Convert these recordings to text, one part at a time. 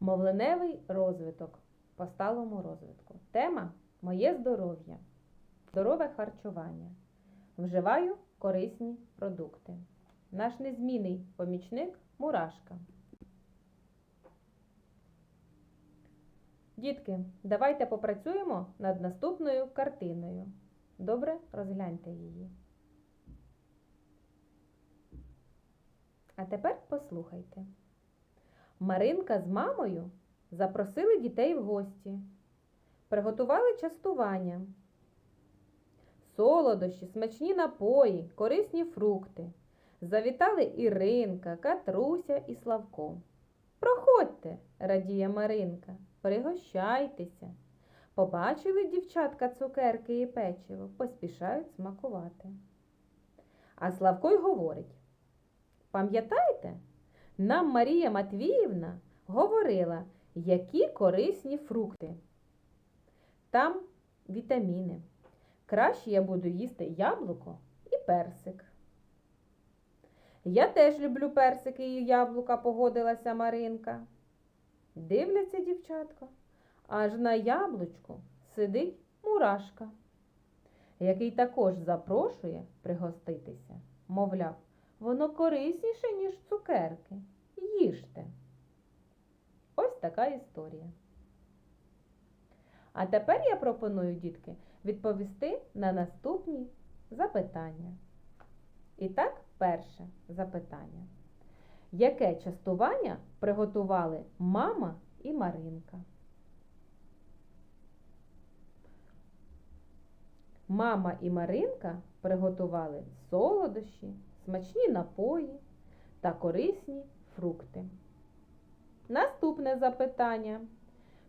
Мовленевий розвиток по сталому розвитку. Тема Моє здоров'я. Здорове харчування. Вживаю корисні продукти. Наш незмінний помічник мурашка. Дітки, давайте попрацюємо над наступною картиною. Добре, розгляньте її. А тепер послухайте. Маринка з мамою запросили дітей в гості, приготували частування, солодощі, смачні напої, корисні фрукти. Завітали Іринка, Катруся і Славко. Проходьте, радіє Маринка, пригощайтеся. Побачили дівчатка цукерки і печиво, поспішають смакувати. А Славко й говорить: Пам'ятаєте, нам Марія Матвіївна говорила, які корисні фрукти. Там вітаміни. Краще я буду їсти яблуко і персик. Я теж люблю персики і яблука, погодилася Маринка. Дивляться дівчатка, аж на яблучку сидить мурашка, який також запрошує пригоститися. Мовляв, воно корисніше, ніж цукерки. Їжте. Ось така історія. А тепер я пропоную, дітки, відповісти на наступні запитання. І так, перше запитання. Яке частування приготували мама і Маринка? Мама і Маринка приготували солодощі, смачні напої та корисні фрукти. Наступне запитання.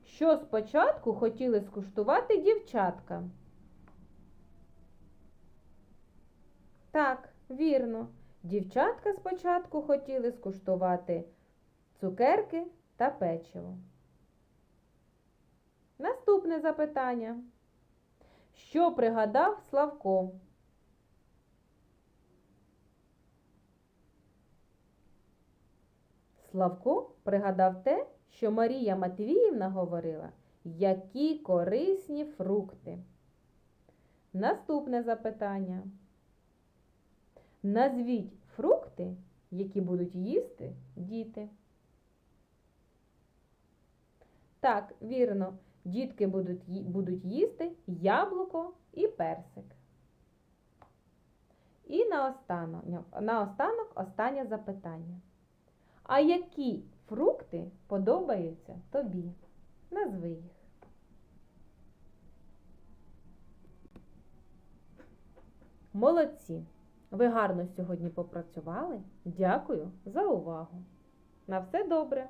Що спочатку хотіли скуштувати дівчатка? Так, вірно. Дівчатка спочатку хотіли скуштувати цукерки та печиво. Наступне запитання. Що пригадав Славко? Славко пригадав те, що Марія Матвіївна говорила, які корисні фрукти. Наступне запитання. Назвіть фрукти, які будуть їсти діти. Так, вірно, дітки будуть, їсти яблуко і персик. І наостанок, наостанок останнє запитання. А які фрукти подобаються тобі? Назви їх. Молодці! Ви гарно сьогодні попрацювали. Дякую за увагу. На все добре!